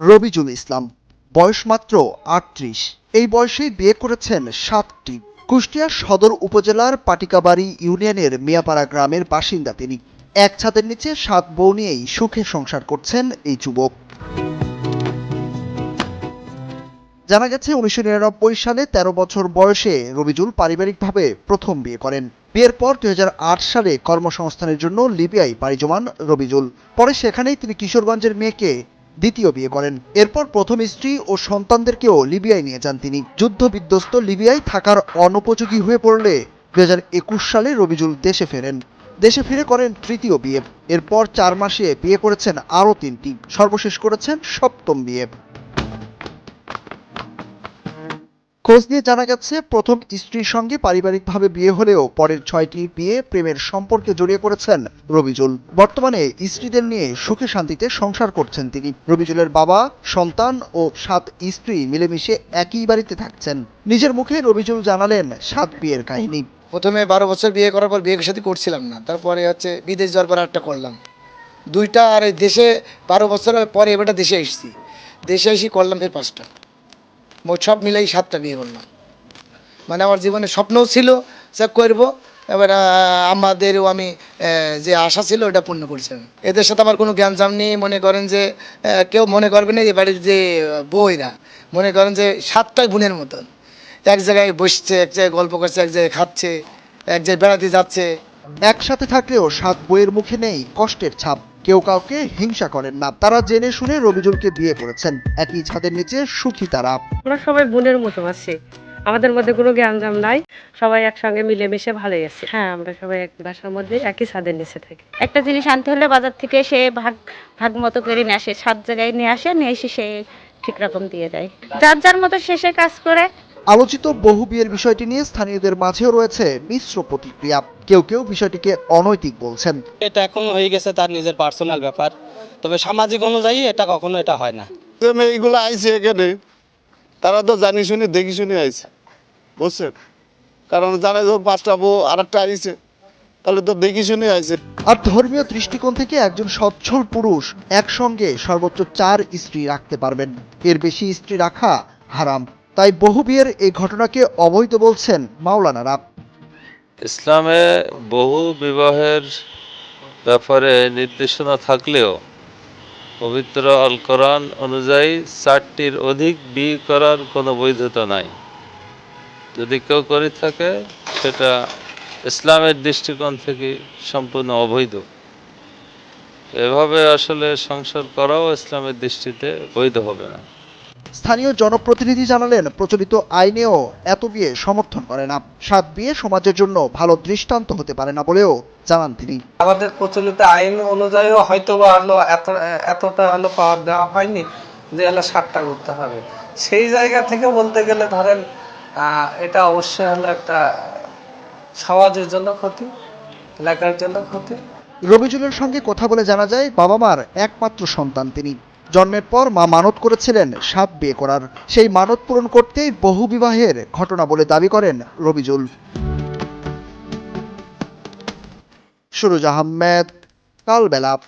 রবিজুল ইসলাম, বয়স মাত্র আটত্রিশ। এই বয়সেই বিয়ে করেছেন সাতটি। কুষ্টিয়া সদর উপজেলার পাটিকাবাড়ি ইউনিয়নের মিয়াপাড়া গ্রামের বাসিন্দা তিনি। এক ছাদের নিচে সাত বউ নিয়েই সুখে সংসার করছেন এই যুবক। জানা গেছে, উনিশশো নিরানব্বই সালে তেরো বছর বয়সে রবিজুল পারিবারিকভাবে প্রথম বিয়ে করেন। বিয়ের পর দু হাজার আট সালে কর্মসংস্থানের জন্য লিবিয়ায় পাড়ি জমান রবিজুল। পরে সেখানেই তিনি কিশোরগঞ্জের মেয়েকে দ্বিতীয় বিয়ে করেন। এরপর প্রথম স্ত্রী ও সন্তানদেরকেও লিবিয়ায় নিয়ে যান তিনি। যুদ্ধ বিধ্বস্ত লিবিয়ায় থাকার অনুপযোগী হয়ে পড়লে দুই হাজার একুশ সালে রবিজুল দেশে ফেরেন। দেশে ফিরে করেন তৃতীয় বিয়ে। এরপর চার মাসে বিয়ে করেছেন আরও তিনটি। সর্বশেষ করেছেন সপ্তম বিয়ে। খোঁজ নিয়ে জানা গেছে, প্রথম স্ত্রীর সঙ্গে পারিবারিকভাবে বিয়ে হলেও পরের ছয়টি বিয়ে প্রেমের সম্পর্কে জড়িয়ে পড়েছেন রবিজুল। বর্তমানে স্ত্রীদের নিয়ে সুখে শান্তিতে সংসার করছেন তিনি। রবিজুলের বাবা, সন্তান ও সাত স্ত্রী মিলেমিশে একই বাড়িতে থাকছেন। নিজের মুখে রবিজুল জানালেন সাত বিয়ের কাহিনী। প্রথমে বারো বছর বিয়ে করার পর বিয়ে সাথে করছিলাম না। তারপরে হচ্ছে বিদেশ যাওয়ার পর একটা করলাম। দুইটা আর দেশে বারো বছর পরে এবারটা দেশে এসেছি। দেশে এসে করলাম ফের পাঁচটা। মোট সব মিলাই সাতটা বিয়ে করলাম। মানে আমার জীবনে স্বপ্নও ছিল যে করব, এবার আমাদেরও আমি যে আশা ছিল ওটা পূর্ণ করছি। এদের সাথে আমার কোনো জ্ঞান জাম নেই, মনে করেন যে কেউ মনে করবে না এ বাড়ির যে বইরা মনে করেন যে, সাতটাই বোনের মতন। এক জায়গায় বসছে, এক জায়গায় গল্প করছে, এক জায়গায় খাচ্ছে, এক জায়গায় বেড়াতে যাচ্ছে। একসাথে থাকলেও সাত বইয়ের মুখে নেই কষ্টের ছাপ। কেউ কাউকে হিংসা করেন না। তারা জেনে শুনে রবিজুলকে বিয়ে করেছেন। একই ছাদের নিচে সুখী তারা। আমরা সবাই বোনের মতো আছি। আমাদের মধ্যে কোনো জ্ঞানজাম নাই। সবাই একসঙ্গে মিলেমিশে ভালোই আছি। হ্যাঁ আমরা সবাই এক বাসার মধ্যে একই ছাদের নিচে থাকি। একটা জিনিস আনতে হলে বাজার থেকে সে ভাগ ভাগ মতো করে নিয়ে আসে। সাত জায়গায় নিয়ে আসে নিয়ে এসে সে ঠিক রকম দিয়ে দেয়। যার যার মতো শেষে কাজ করে আলোচিত বহু বিয়ের বিষয়টি নিয়ে স্থানীয়দের মাঝেও রয়েছে মিশ্র প্রতিক্রিয়া। কেউ কেউ বিষয়টিকে অনৈতিক বলছেন। এটা এখন হয়ে গেছে তার নিজের পার্সোনাল ব্যাপার। তবে সামাজিক অনুযায়ী এটা কখনো এটা হয় না। মেয়েগুলো আইছে এখানে। তারা তো জানি শুনি দেখি শুনি আইছে। বুঝছেন? কারণ জানে যখন পাঁচটা বউ আর একটা আইছে। তাহলে তো দেখি শুনে আইছে। আর ধর্মীয় দৃষ্টিকোণ থেকে একজন সচ্ছল পুরুষ একসঙ্গে সর্বোচ্চ চার স্ত্রী রাখতে পারবেন। এর বেশি স্ত্রী রাখা হারাম। তাই বহু বিয়ের এই ঘটনাকে অবৈধ বলছেন মাওলানারা। ইসলামে বহু বিবাহের ব্যাপারে নির্দেশনা থাকলেও পবিত্র আল কোরআন অনুযায়ী চারটির অধিক বিয়ে করার কোনো বৈধতা নাই। যদি কেউ করে থাকে, সেটা ইসলামের দৃষ্টিকোণ থেকে সম্পূর্ণ অবৈধ। এভাবে আসলে সংসার করাও ইসলামের দৃষ্টিতে বৈধ হবে না। স্থানীয় জনপ্রতিনিধি জানালেন প্রচলিত আইনেও এত বিয়ে সমর্থন করে না। সাত বিয়ে সমাজের জন্য ভালো দৃষ্টান্ত হতে পারে না বলেও জানান তিনি। আমাদের প্রচলিত আইন অনুযায়ীও হয়তো বা হলো এত এতটা হলো পাওয়ার দেওয়া হয়নি যে হলো সাতটা করতে হবে। সেই জায়গা থেকে বলতে গেলে ধরেন এটা অবশ্যই হলো একটা সমাজের জন্য ক্ষতি এলাকার জন্য ক্ষতি। রবিজুলের সঙ্গে কথা বলে জানা যায় বাবা মার একমাত্র সন্তান তিনি। জন্মের পর মা মানত করেছিলেন সাপ বিয়ে করার। সেই মানত পূরণ করতেই বহু বিবাহের ঘটনা বলে দাবি করেন রবিজুল। সুরুজ আহমেদ, কালবেলা।